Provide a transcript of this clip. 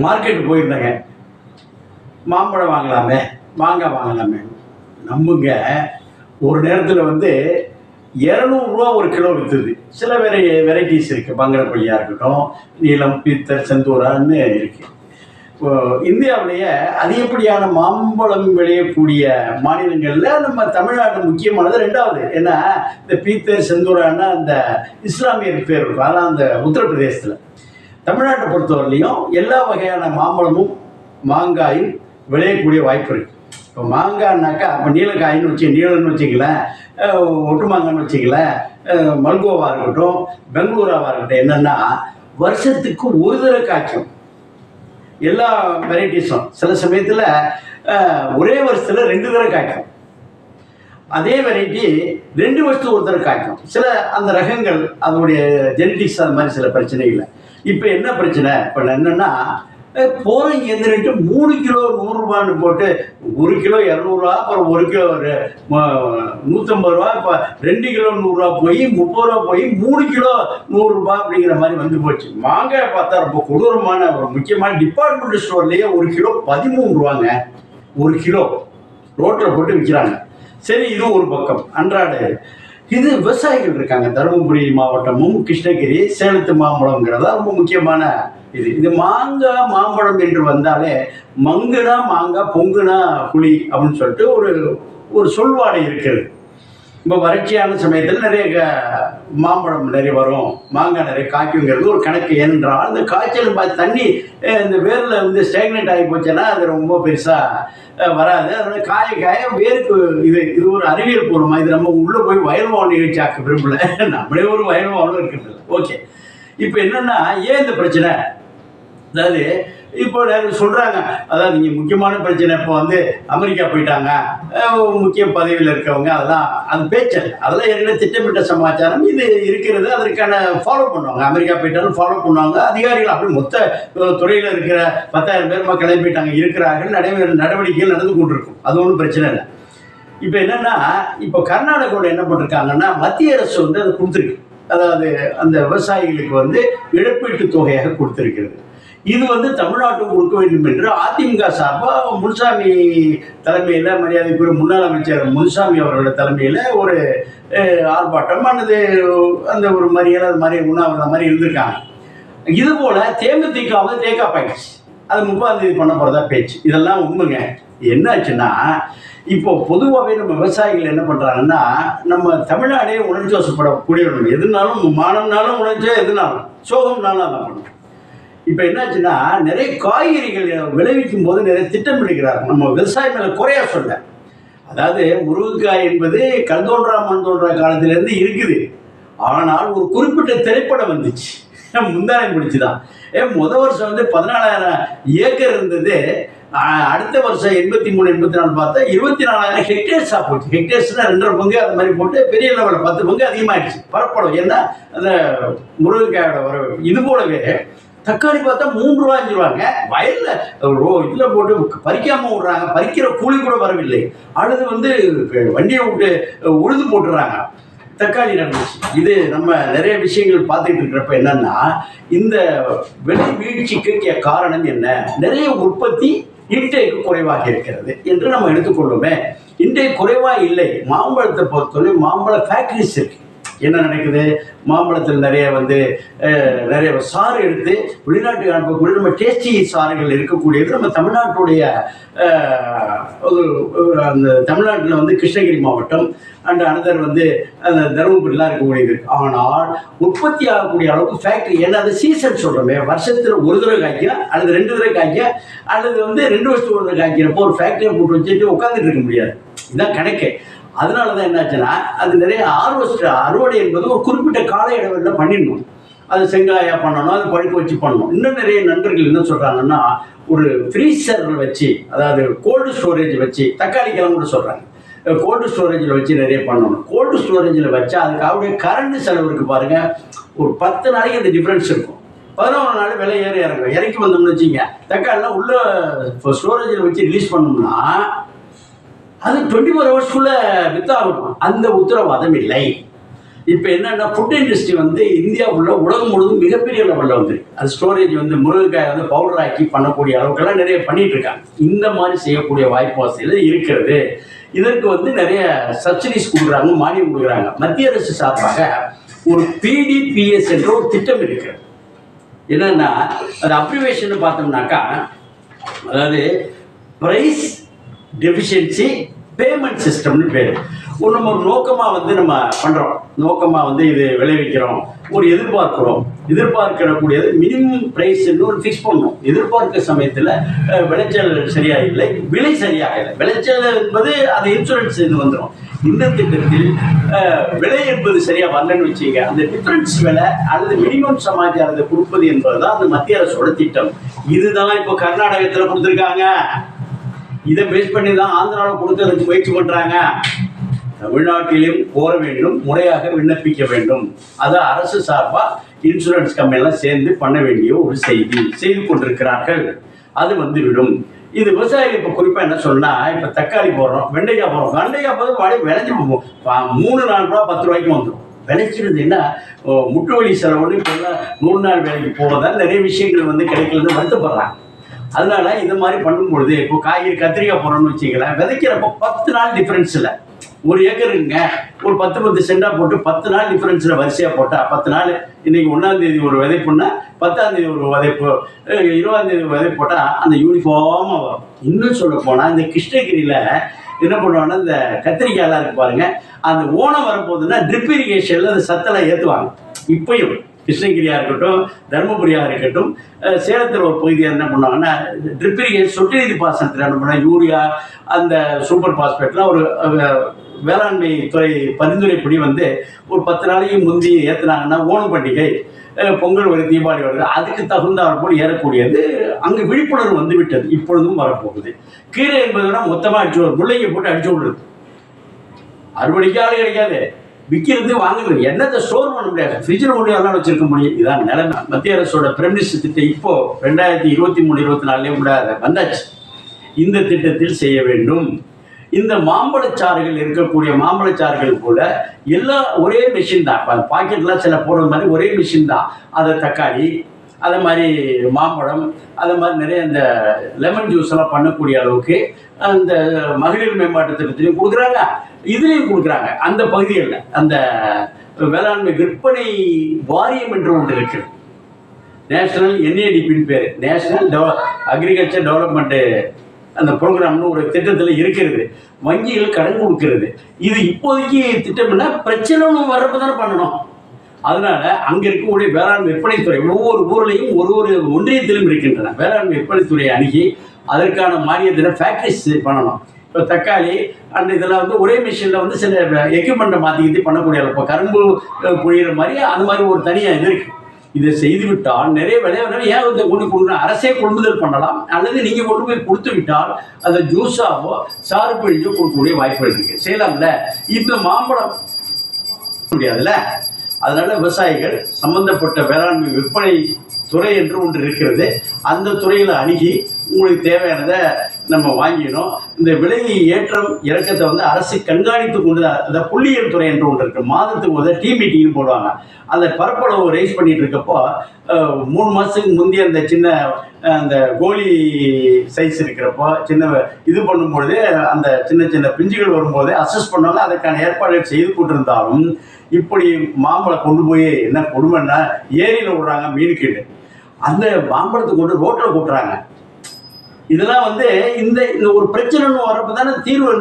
Market போயிருந்தேங்க. மாம்பழம் வாங்கலாமே மாங்காய் வாங்கலாமே. நம்புங்க ஒரு நேரத்தில் வந்து இரநூறுவா ஒரு கிலோ விற்றுது சில வெரை வெரைட்டிஸ் இருக்குது பங்கரப்பள்ளியாக இருக்கட்டும் நீலம் பீத்தர் செந்தூரான்னு இருக்குது இப்போ இந்தியாவிலேயே அதிகப்படியான மாம்பழம் விளையக்கூடிய மாநிலங்களில் நம்ம தமிழ்நாடு முக்கியமானது ரெண்டாவது. ஏன்னா இந்த பீத்தர் செந்தூரான்னா அந்த இஸ்லாமியர் பேர் இருக்கும். அதான் அந்த உத்தரப்பிரதேசத்தில். தமிழ்நாட்டை பொறுத்தவரையிலையும் எல்லா வகையான மாம்பழமும் மாங்காயும் விளையக்கூடிய வாய்ப்பு இருக்குது இப்போ மாங்காய்னாக்கா இப்போ நீலக்காயின்னு வச்சு நீலன்னு வச்சுக்கலேன் ஒட்டு மாங்கான்னு வச்சுக்கலேன் மல்கோவாக இருக்கட்டும் பெங்களூராவாக இருக்கட்டும் என்னென்னா வருஷத்துக்கு ஒரு தடவை காய்க்கும். எல்லா வெரைட்டிஸும் சில சமயத்தில் ஒரே வருஷத்தில் ரெண்டு தடவை காய்க்கும். அதே வெரைட்டி ரெண்டு வருஷத்துக்கு ஒரு தடவை காய்க்கும். சில அந்த ரகங்கள் அதனுடைய ஜெனட்டிக்ஸ் அது மாதிரி சில பிரச்சனைகளை இப்போ என்ன பிரச்சனை? இப்போ என்னென்னா போகிறீங்க எந்திரிட்டு மூணு கிலோ நூறுரூபான்னு போட்டு ஒரு கிலோ இரநூறுவா அப்புறம் ஒரு கிலோ ஒரு நூற்றம்பது ரூபா இப்போ ரெண்டு கிலோ நூறுரூவா போய் முப்பது ரூபா போய் மூணு கிலோ நூறுரூபா அப்படிங்கிற மாதிரி வந்து போச்சு. மாங்காய் பார்த்தா ரொம்ப கொடூரமான ஒரு முக்கியமான டிபார்ட்மெண்ட் ஸ்டோர்லேயே ஒரு கிலோ பதிமூணு ரூபாங்க. ஒரு கிலோ ரோட்டில் போட்டு விற்கிறாங்க சரி இது ஒரு பக்கம். அன்றாட இது விவசாயிகள் இருக்காங்க. தருமபுரி மாவட்டமும் கிருஷ்ணகிரி சேலத்து மாம்பழம்ங்கிறதா ரொம்ப முக்கியமான இது. இது மாங்காய் மாம்பழம் என்று வந்தாலே மங்குனா மாங்காய் பொங்குனா புளி அப்படின்னு சொல்லிட்டு ஒரு ஒரு சொல்வாடை இருக்குது இப்போ வறட்சியான சமயத்தில் நிறைய க- மாம்பழம் நிறைய வரும் மாங்காய் நிறைய காய்க்குங்கிறது ஒரு கணக்கு. என்றால் அந்த காய்ச்சல் பார்த்து தண்ணி இந்த வேரில் வந்து ஸ்டேக்னேட் ஆகி போச்சுன்னா அது ரொம்ப பெருசாக வராது. அதனால் காய காய வேருக்கு இது இது ஒரு அறிவியல் பூர்வமாக இது நம்ம உள்ளே போய் வயல்வான் நிகழ்ச்சி ஆக்க விரும்பல. நம்மளே ஒரு வயல்வானும் இருக்கிறது. ஓகே. இப்போ என்னென்னா ஏன் இந்த பிரச்சனை? அதாவது இப்போ நிறைய சொல்கிறாங்க அதாவது நீங்கள் முக்கியமான பிரச்சனை இப்போ வந்து அமெரிக்கா போயிட்டாங்க. முக்கிய பதவியில் இருக்கவங்க அதெல்லாம் அது பேச்சல் அதெல்லாம் ஏற்கனவே திட்டமிட்ட சமாச்சாரம். இது இருக்கிறது அதற்கான ஃபாலோ பண்ணுவாங்க. அமெரிக்கா போயிட்டாலும் ஃபாலோ பண்ணுவாங்க. அதிகாரிகள் அப்படி மொத்த துறையில் இருக்கிற பத்தாயிரம் பேர் மக்கள் போயிட்டாங்க. இருக்கிறார்கள் நடைமுறை நடவடிக்கைகள் நடந்து கொண்டிருக்கும். அது ஒன்றும் பிரச்சனை இல்லை. இப்போ என்னன்னா இப்போ கர்நாடகாவில் என்ன பண்ணிருக்காங்கன்னா மத்திய அரசு வந்து அதை கொடுத்துருக்கு. அதாவது அந்த விவசாயிகளுக்கு வந்து இழப்பீட்டு தொகையாக கொடுத்துருக்கிறது. இது வந்து தமிழ்நாட்டுக்கு கொடுக்க வேண்டும் என்று அதிமுக சார்பாக முனுசாமி தலைமையில் மரியாதைக்குரிய முன்னாள் அமைச்சர் முனுசாமி அவர்களோட தலைமையில் ஒரு ஆர்ப்பாட்டம் அல்லது அந்த ஒரு மறியல் அது மாதிரி உண்ணாவிரதம் மாதிரி இருந்திருக்காங்க. இது போல தேமுதிகாவது தேக்கா ஆயிடுச்சு. அது முப்பதாம் தேதி பண்ண போகிறதா பேச்சு. இதெல்லாம் உண்மைங்க. என்னாச்சுன்னா இப்போ பொதுவாகவே நம்ம விவசாயிகள் என்ன பண்ணுறாங்கன்னா நம்ம தமிழ்நாடே உணர்ச்சி வசப்படக்கூடியவர்கள். எதுனாலும் மானம்னாலும் உணர்ச்சியாக எதுனாலும் சோகம்னாலும் அதான் பண்ணும் இப்போ என்னாச்சுன்னா நிறைய காய்கறிகள் விளைவிக்கும் போது நிறைய திட்டமிடுகிறார் நம்ம விவசாயம் மேலே குறையா சொல்ல. அதாவது முருங்கைக்காய் என்பது கல் தோன்றா மண் தோன்றா காலத்திலேருந்து இருக்குது. ஆனால் ஒரு குறிப்பிட்ட திரைப்படம் வந்துச்சு. முந்தானை முடிச்சு தான் ஏ முத வருஷம் வந்து பதினாலாயிரம் ஏக்கர் இருந்தது. அடுத்த வருஷம் எண்பத்தி மூணு எண்பத்தி நாலு பார்த்தா இருபத்தி நாலாயிரம் ஹெக்டேர்ஸாக போச்சு. ஹெக்டேர்ஸ்னால் ரெண்டரை பங்கு அது மாதிரி போட்டு பெரிய லெவலில் பத்து பங்கு அதிகமாகிடுச்சு பரப்பளவு. ஏன்னா அந்த முருங்கைக்காயோட வரவு. இது போலவே தக்காளி பார்த்தா மூன்று ரூபா அஞ்சு ரூபாங்க. வயலில் ரோ இதில் போட்டு பறிக்காமல் விடுறாங்க. பறிக்கிற கூலி கூட வரவில்லை. அல்லது வந்து வண்டியை விட்டு உழுது போட்டுறாங்க. தக்காளி நடந்துச்சு இது நம்ம நிறைய விஷயங்கள் பார்த்துட்டு இருக்கிறப்ப என்னன்னா இந்த விலை வீழ்ச்சிக்கு காரணம் என்ன? நிறைய உற்பத்தி இன்டேக்கு குறைவாக இருக்கிறது என்று நம்ம எடுத்துக்கொள்ளுமே. இன்டேக் குறைவாக இல்லை. மாம்பழத்தை பொறுத்தவரை மாம்பழ ஃபேக்ட்ரிஸ் இருக்கு. என்ன நடக்குது மாம்பழத்தில் நிறைய வந்து நிறைய சாறு எடுத்து வெளிநாட்டுக்கு அனுப்பக்கூடிய நம்ம டேஸ்டி சாறுகள் இருக்கக்கூடியது நம்ம தமிழ்நாட்டுடைய ஒரு அந்த தமிழ்நாட்டில் வந்து கிருஷ்ணகிரி மாவட்டம் அண்ட் அனதர் வந்து அந்த தருமபுரியெலாம் இருக்கக்கூடியது. ஆனால் உற்பத்தி ஆகக்கூடிய அளவுக்கு ஃபேக்ட்ரி ஏன்னா அது சீசன் சொல்கிறோமே வருஷத்தில் ஒரு தடவை காய்க்கும் அல்லது ரெண்டு தடவை காய்க்கும் அல்லது வந்து ரெண்டு வருஷத்துக்கு ஒரு தடவை காய்க்கிறப்போ ஒரு ஃபேக்ட்ரியை போட்டு வச்சுட்டு உட்காந்துட்டு இருக்க முடியாது. இதுதான் கணக்கு. அதனால தான் என்னாச்சுன்னா அது நிறைய ஆர்வஸ்ட் அறுவடை என்பது ஒரு குறிப்பிட்ட கால இடைவெளியில் பண்ணிடணும். அது செங்காயா பண்ணணும் அது பழுக்க வச்சு பண்ணணும். இன்னும் நிறைய நண்பர்கள் என்ன சொல்கிறாங்கன்னா ஒரு ஃப்ரீசர் வச்சு அதாவது கோல்டு ஸ்டோரேஜ் வச்சு தக்காளிக்கெல்லாம் கூட சொல்கிறாங்க கோல்டு ஸ்டோரேஜில் வச்சு நிறைய பண்ணணும். கோல்டு ஸ்டோரேஜில் வச்சு அதுக்கு அவருடைய கரண்ட் செலவு இருக்குது பாருங்கள் ஒரு பத்து நாளைக்கு அந்த டிஃப்ரென்ஸ் இருக்கும். பதினொன்று நாள் விலை ஏறி இறங்கும். இறக்கி வந்தோம்னு வச்சுங்க தக்காளிலாம் உள்ள ஸ்டோரேஜில் வச்சு ரிலீஸ் பண்ணோம்னா அது டுவெண்ட்டி ஃபோர் ஹவர்ஸ்க்குள்ள வித்தாகணும் அந்த உத்தரவாதம் இல்லை. இப்போ என்னன்னா ஃபுட் இண்டஸ்ட்ரி வந்து இந்தியாவுள்ள உலகம் முழுவதும் மிகப்பெரிய லெவலில் வந்து அது ஸ்டோரேஜ் வந்து முருங்கைக்காய் வந்து பவுடர் ஆக்கி பண்ணக்கூடிய அளவுக்கெல்லாம் நிறைய பண்ணிட்டு இருக்காங்க. இந்த மாதிரி செய்யக்கூடிய வாய்ப்பு வசதியில் இருக்கிறது. இதற்கு வந்து நிறைய சப்சிடிஸ் கொடுக்குறாங்க மானியம் கொடுக்குறாங்க. மத்திய அரசு சார்பாக ஒரு பிடிபிஎஸ் என்ற ஒரு திட்டம் இருக்கு என்னன்னா அது அப்ரிவேஷன் பார்த்தோம்னாக்கா அதாவது ப்ரைஸ் டெஃபிஷியன்சி பேமெண்ட் சிஸ்டம்னு பேர். ஒரு நம்ம ஒரு நோக்கமாக வந்து நம்ம பண்ணுறோம் நோக்கமாக வந்து இது விளைவிக்கிறோம். ஒரு எதிர்பார்க்கிறோம். எதிர்பார்க்கக்கூடியது மினிமம் ப்ரைஸ்ன்னு ஒரு ஃபிக்ஸ் பண்ணணும். எதிர்பார்க்க சமயத்தில் விளைச்சல் சரியாக இல்லை விலை சரியாக இல்லை விளைச்சல் என்பது அது இன்சூரன்ஸ் இது வந்துடும் இந்த திட்டத்தில் விலை என்பது சரியாக வரலன்னு வச்சுங்க அந்த டிஃபரன்ஸ் விலை அல்லது மினிமம் சமாச்சாரத்தை கொடுப்பது என்பது தான் அந்த மத்திய அரசோட திட்டம். இதுதான் இப்போ கர்நாடகத்தில் கொடுத்துருக்காங்க. இதை பேஸ் பண்ணி தான் ஆந்திராவில் கொடுத்ததுக்கு முயற்சி பண்றாங்க. தமிழ்நாட்டிலும் கோர வேண்டும் முறையாக விண்ணப்பிக்க வேண்டும். அது அரசு சார்பா இன்சூரன்ஸ் கம்பெனிலாம் சேர்ந்து பண்ண வேண்டிய ஒரு செய்தி செய்து கொண்டிருக்கிறார்கள். அது வந்து விடும் இது விவசாயிகள் இப்போ குறிப்பாக என்ன சொன்னால் இப்போ தக்காளி போடுறோம் வெண்டைக்காய் போடுறோம். வெண்டைக்காய் போது வாடி விளைஞ்சி மூணு நாலு ரூபா பத்து ரூபாய்க்கு வந்துடும் விளைச்சிருது என்ன? முட்டு வலி செலவுன்னு இப்போ நூறு நாள் வேலைக்கு போவதால் நிறைய விஷயங்கள் வந்து கிடைக்கலன்னு வருத்தப்படுறாங்க. அதனால இந்த மாதிரி பண்ணும்பொழுது இப்போ காய்கறி கத்திரிக்காய் போறோம்னு வச்சுக்கலாம் விதைக்கிறப்போ பத்து நாள் டிஃபரன்ஸில் ஒரு ஏக்கருங்க ஒரு பத்து பத்து சென்டா போட்டு பத்து நாள் டிஃப்ரென்ஸில் வரிசையாக போட்டால் பத்து நாள் இன்னைக்கு ஒன்றாம் தேதி ஒரு விதைப்புன்னா பத்தாம் தேதி ஒரு விதைப்பு அஹ் இருபதாம் தேதி விதை போட்டால் அந்த யூனிஃபார்மாக வரும். இன்னும் சொல்ல போனால் இந்த கிருஷ்ணகிரியில் என்ன பண்ணுவாங்கன்னா இந்த கத்திரிக்காயெல்லாம் இருக்கு பாருங்க அந்த ஓணம் வரப்போகுதுன்னா ட்ரிப் இரிகேஷனில் அந்த சத்தெல்லாம் ஏற்றுவாங்க இப்பயும் கிருஷ்ணகிரியாக இருக்கட்டும் தருமபுரியாக இருக்கட்டும் சேலத்தில் ஒரு பகுதியாக என்ன பண்ணுவாங்கன்னா ட்ரிப் சொட்டு நீதி பாசனத்தில் என்ன பண்ணுவாங்க யூரியா அந்த சூப்பர் பாஸ்பேட்லாம் ஒரு வேளாண்மை துறை பரிந்துரைப்படி வந்து ஒரு பத்து நாளைக்கு முந்தி ஏற்றுனாங்கன்னா ஓணம் பண்டிகை பொங்கல் வருது தீபாவளி வருது அதுக்கு தகுந்தாற் போல் ஏறக்கூடியது அங்கே விழிப்புணர்வு வந்து விட்டது இப்பொழுதும் வரப்போகுது. கீரை என்பதுனா மொத்தமாக அடிச்சு ஒரு முள்ளைங்க போட்டு அடிச்சு விடுறது. அறுவடைக்கு ஆள் கிடைக்காது. விற்கிறது வாங்குறது என்னத்தை ஸ்டோர் பண்ண முடியாது? ஃப்ரிட்ஜில் கொண்டு வரலாம் வச்சிருக்க முடியும். இதான் நிலைமை. மத்திய அரசோட பிரமிஸ் திட்டம் இப்போ ரெண்டாயிரத்தி இருபத்தி மூணு இருபத்தி நாலுலேயும் கூட அதை வந்தாச்சு. இந்த திட்டத்தில் செய்ய வேண்டும். இந்த மாம்பழச்சாறுகள் இருக்கக்கூடிய மாம்பழச்சாறுகள் கூட எல்லாம் ஒரே மிஷின் தான். இப்போ பாக்கெட்லாம் சில போடுற மாதிரி ஒரே மிஷின் தான். அதை தக்காளி அதே மாதிரி மாம்பழம் அதே மாதிரி நிறைய இந்த லெமன் ஜூஸ் எல்லாம் பண்ணக்கூடிய அளவுக்கு அந்த மகளிர் மேம்பாட்டு திட்டத்திலையும் கொடுக்குறாங்க. இதுலேயும் கொடுக்குறாங்க. அந்த பகுதிகளில் அந்த வேளாண்மை விற்பனை வாரியம் என்று ஒன்று இருக்குது. நேஷனல் என்ஏடிபின்னு பேர். நேஷனல் டெவ அக்ரிகல்ச்சர் டெவலப்மெண்ட் அந்த ப்ரோக்ராம்னு ஒரு திட்டத்தில் இருக்கிறது. வங்கிகள் கடன் கொடுக்கிறது. இது இப்போதைக்கு திட்டம்னா பிரச்சனை வர்றப்ப தானே பண்ணணும். அதனால அங்க இருக்கக்கூடிய வேளாண் விற்பனைத்துறை ஒவ்வொரு ஊர்லேயும் ஒரு ஒரு ஒன்றியத்திலும் இருக்கின்றன. வேளாண் விற்பனைத்துறையை அணுகி அதற்கான மானியத்தில் ஃபேக்ட்ரிஸ் பண்ணணும். இப்போ தக்காளி அண்ட் இதெல்லாம் வந்து ஒரே மிஷினில் வந்து சில எக்யூப்மெண்ட்டை மாற்றிக்கிட்டு பண்ணக்கூடிய இப்போ கரும்பு அஹ், மாதிரி அது மாதிரி ஒரு தனியாக இது இருக்குது இதை செய்துவிட்டால் நிறைய விளையாட ஏன் வந்து கொண்டு கொடுக்கணும் அரசே கொள்முதல் பண்ணலாம். அல்லது நீங்கள் கொண்டு போய் கொடுத்து விட்டால் அதை ஜூஸாவோ சாறு பிழிஞ்சோ கொடுக்கக்கூடிய வாய்ப்புகள் இருக்குது செய்யலாம்ல இந்த மாம்பழம் முடியாதுல்ல? அதனால விவசாயிகள் சம்பந்தப்பட்ட வேளாண்மை விற்பனை துறை என்று ஒன்று இருக்கிறது. அந்த துறையில் அணுகி உங்களுக்கு தேவையானதை நம்ம வாங்கினோம் இந்த விலை ஏற்றம் இறக்கத்தை வந்து அரசு கண்காணித்து கொண்டு அந்த புள்ளியியல் துறை என்று ஒன்று இருக்கு. மாதத்துக்கு முதல் டீ மீட்டிங் போடுவாங்க. அந்த பரப்பளவு ரைஸ் பண்ணிட்டு இருக்கப்போ மூணு மாதத்துக்கு முந்தைய அந்த சின்ன அந்த கோழி சைஸ் இருக்கிறப்போ சின்ன இது பண்ணும்பொழுது அந்த சின்ன சின்ன பிஞ்சுகள் வரும்போது அசஸ் பண்ணாலும் அதற்கான ஏற்பாடுகள் செய்து கொண்டிருந்தாலும் இப்படி மாம்பழம் கொண்டு போய் என்ன கொடுமைன்னா ஏரியில் விடுறாங்க மீனுக்கு அந்த மாம்பழத்தை கொண்டு ரோட்டில் கூட்டுறாங்க. இதெல்லாம் வந்து இந்த இந்த ஒரு பிரச்சனைன்னு வரப்போ தானே தீர்வு